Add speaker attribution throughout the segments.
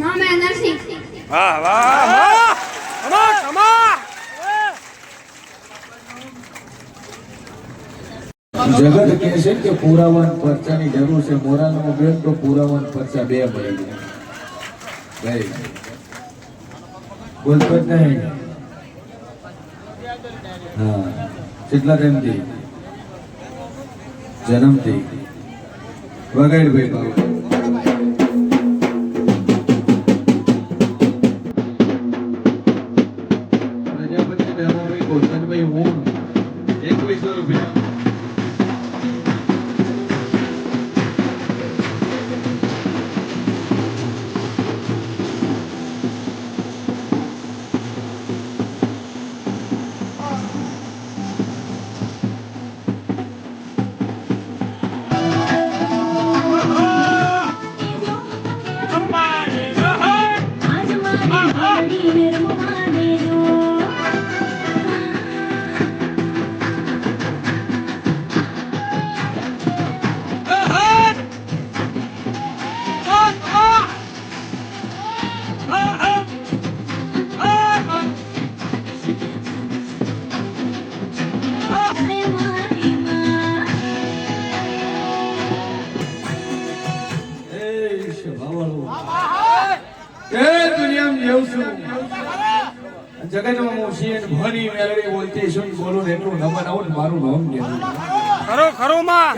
Speaker 1: નામ એનર્સી
Speaker 2: વાહ. વાહ વાહ. કમા કમા
Speaker 3: જગત કહે છે કે પુરાવાન પરચાની જરૂર છે. મોરાનો બેન તો પુરાવાન પરચા બે મળી ગયા બોલતો નહીં. હા કેટલા ટાઈમથી. જન્મથી. વગાડ ભાઈ બાબુ ગોરધનભાઈ હું ભણી બોલતી છું બોલું એટલું નમન આવું મારું નામ લેવું.
Speaker 2: ખરો ખરો માં.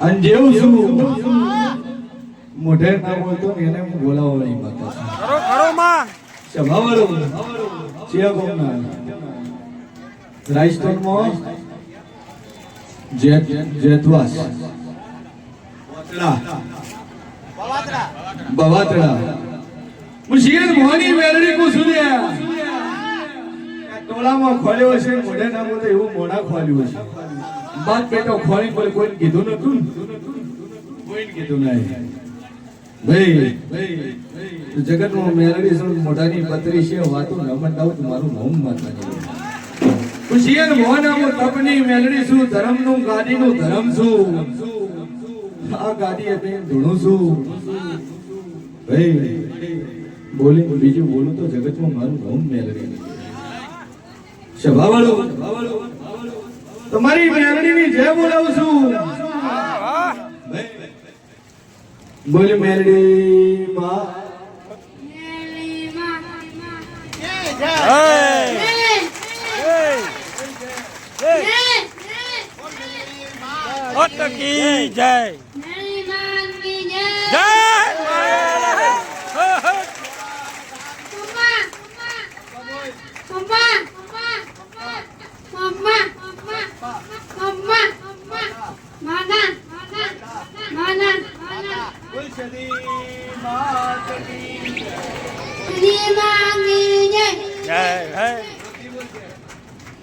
Speaker 3: અને જેવું મોઢે ના બોલતો એને હું બોલાવો નહીં માતા.
Speaker 2: ખરો ખરો માં
Speaker 3: શભાવાળો. ચિયા ગામના? રાજસ્થાનમાં જેત જેતવાસ બવાતરા. મુશીર મોની મોહની કો સુન્યા ટોલામાં ખોલ્યો છે મોઢે ના બોલે એવું મોઢા ખોલ્યું છે બાદ બેટો ખોલી કોઈ કોઈ કીધું નતું? ને? કોઈને કીધું નહીં. ભાઈ ભાઈ જગતમાં મેલડી મોઢાની પતરી છે વાતો રમણ દાવ મારું નામ માતાજી ખુશીયન મોહન આમો તપની મેલડી નું ગાડી નું ધર્મ છું. આ ગાદી એટલે ધૂણું છું ભાઈ બોલી બીજું બોલું તો જગતમાં મારું નામ મેલડી સભાવાળો તમારી મેલડીની જય બોલાવું છું.
Speaker 2: વાહ
Speaker 3: બોલી મેલડી માં.
Speaker 2: અટકી કી જય. જય.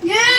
Speaker 2: જય.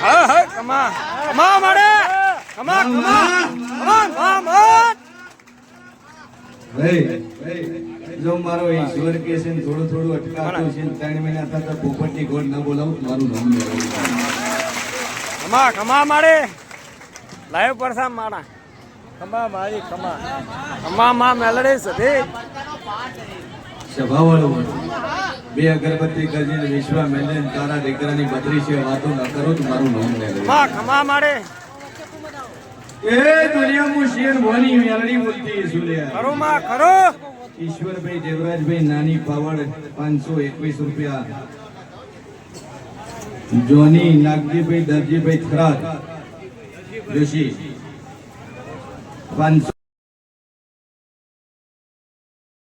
Speaker 2: હા હા ખમા ખમા મળે ખમા ખમા ખમા ખમા મત
Speaker 3: જો મારો ઈશ્વર કે છે ને થોડું થોડું અટકાતું છે ત્રણ મહિના થતા પોપટની ગોળ ના બોલાવું મારું નામ કમા
Speaker 2: ખમા મારે. લાઈવ પરસા મારા કમા મારી ખમા ખમા માં મેલડી સધી.
Speaker 3: સભાવાળો બે અગરબત્તી કરીને વિશ્વ મેલન તારા દીકરાની બદરી છે વાતો ન કરો તો મારું નામ લે
Speaker 2: ખમા મારે.
Speaker 3: એ દુનિયામાં શેર ભોની મેલડી બોલતી સુલિયા.
Speaker 2: કરો માં કરો.
Speaker 3: ઈશ્વરભાઈ દેવરાજભાઈ નાની પાવડ પાંચસો એકવીસ રૂપિયા. જોની નાગજીભાઈ દરજીભાઈ થરાદ. જોશી પાંચસો